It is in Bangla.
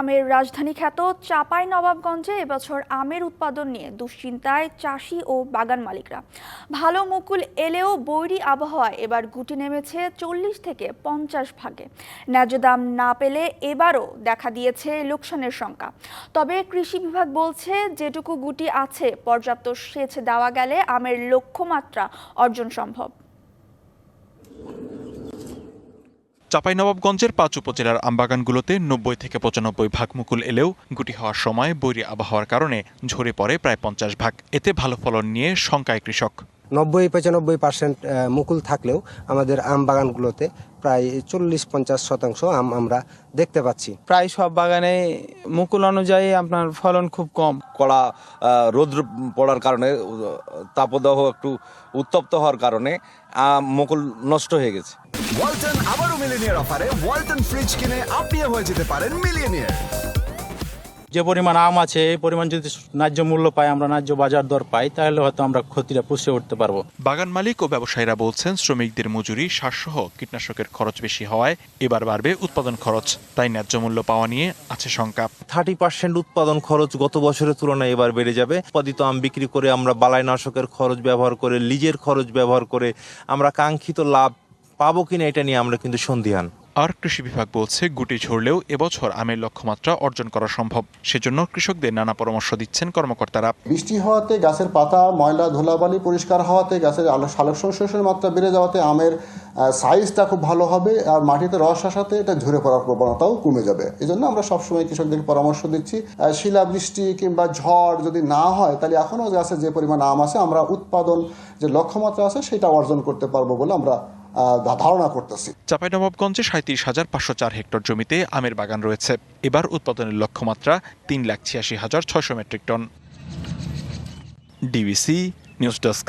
আমের রাজধানী খ্যাত চাপাই নবাবগঞ্জে এবছর আমের উৎপাদন নিয়ে দুশ্চিন্তায় চাষি ও বাগান মালিকরা। ভালো মুকুল এলেও বৈরী আবহাওয়ায় এবার গুটি নেমেছে চল্লিশ থেকে পঞ্চাশ ভাগে। ন্যায্য দাম না পেলে এবারও দেখা দিয়েছে লোকসানের শঙ্কা। তবে কৃষি বিভাগ বলছে, যেটুকু গুটি আছে, পর্যাপ্ত সেচ দেওয়া গেলে আমের লক্ষ্যমাত্রা অর্জন সম্ভব। চাঁপাইনবাবগঞ্জের পাঁচ উপজেলার আমবাগানগুলোতে নব্বই থেকে পঁচানব্বই ভাগ মুকুল এলেও গুটি হওয়ার সময় বৈরী আবহাওয়ার কারণে ঝরে পড়ে প্রায় পঞ্চাশ ভাগ। এতে ভালো ফলন নিয়ে শঙ্কায় কৃষক। নব্বই পঁচানব্বই পার্সেন্ট মুকুল থাকলেও আমাদের আম বাগানগুলোতে প্রায় চল্লিশ পঞ্চাশ শতাংশ আম আমরা দেখতে পাচ্ছি। প্রায় সব বাগানে মুকুল অনুযায়ী আপনার ফলন খুব কম। কড়া রৌদ্র পড়ার কারণে তাপদাহ একটু উত্তপ্ত হওয়ার কারণে আম, মুকুল নষ্ট হয়ে গেছে। ওয়ালটন আবারও মিলিনিয়ার অফারে ওয়ালটন ফ্রিজ কিনে আপনিও হয়ে যেতে পারেন মিলিয়নিয়ার। যে পরিমাণ আম আছে এই পরিমাণ যদি ন্যায্য মূল্য পাই আমরা ন্যায্য বাজার দর পাই তাহলে হয়তো আমরা ক্ষতিটা পুষে উঠতে পারব। বাগান মালিক ও ব্যবসায়ীরা বলছেন শ্রমিকদের মজুরি শ্বাসসহ কীটনাশকের খরচ বেশি হওয়ায় এবার বাড়বে উৎপাদন খরচ। তাই ন্যায্য মূল্য পাওয়া নিয়ে আছে শঙ্কা। থার্টি পার্সেন্ট উৎপাদন খরচ গত বছরের তুলনায় এবার বেড়ে যাবে। উৎপাদিত আম বিক্রি করে আমরা বালাইনাশকের খরচ ব্যবহার করে লিজের খরচ ব্যবহার করে আমরা কাঙ্ক্ষিত লাভ পাবো কিনা এটা নিয়ে আমরা কিন্তু সন্দিহান। আর কৃষি বিভাগ বলছে গুটি ঝরলেও এবছর আমের লক্ষ্যমাত্রা অর্জন করা সম্ভব। সেজন্য কৃষকদের নানা পরামর্শ দিচ্ছেন কর্মকর্তারা। বৃষ্টি হওয়াতে গাছের পাতা ময়লা ধুলাবালি পরিষ্কার হওয়াতে গাছের আলো সালোক সংশ্লেষের মাত্রা বেড়ে যাওয়াতে আমের সাইজটা খুব ভালো হবে আর মাটিতে রস আসাতে এটা ঝরে পড়ার প্রবণতাও কমে যাবে। এই জন্য আমরা সবসময় কৃষকদেরকে পরামর্শ দিচ্ছি আহ, শিলাবৃষ্টি কিংবা ঝড় যদি না হয় তাহলে এখনও গাছে যে পরিমাণ আম আছে আমরা উৎপাদন যে লক্ষ্যমাত্রা আছে সেটা অর্জন করতে পারব বলে আমরা ধারণা করতেছি। চাঁপাইনবাবগঞ্জে সাঁত্রিশ হাজার পাঁচশো চার হেক্টর জমিতে আমের বাগান রয়েছে। এবার উৎপাদনের লক্ষ্যমাত্রা তিন লাখ ছিয়াশি হাজার ছয়শো metric ton. DBC news desk.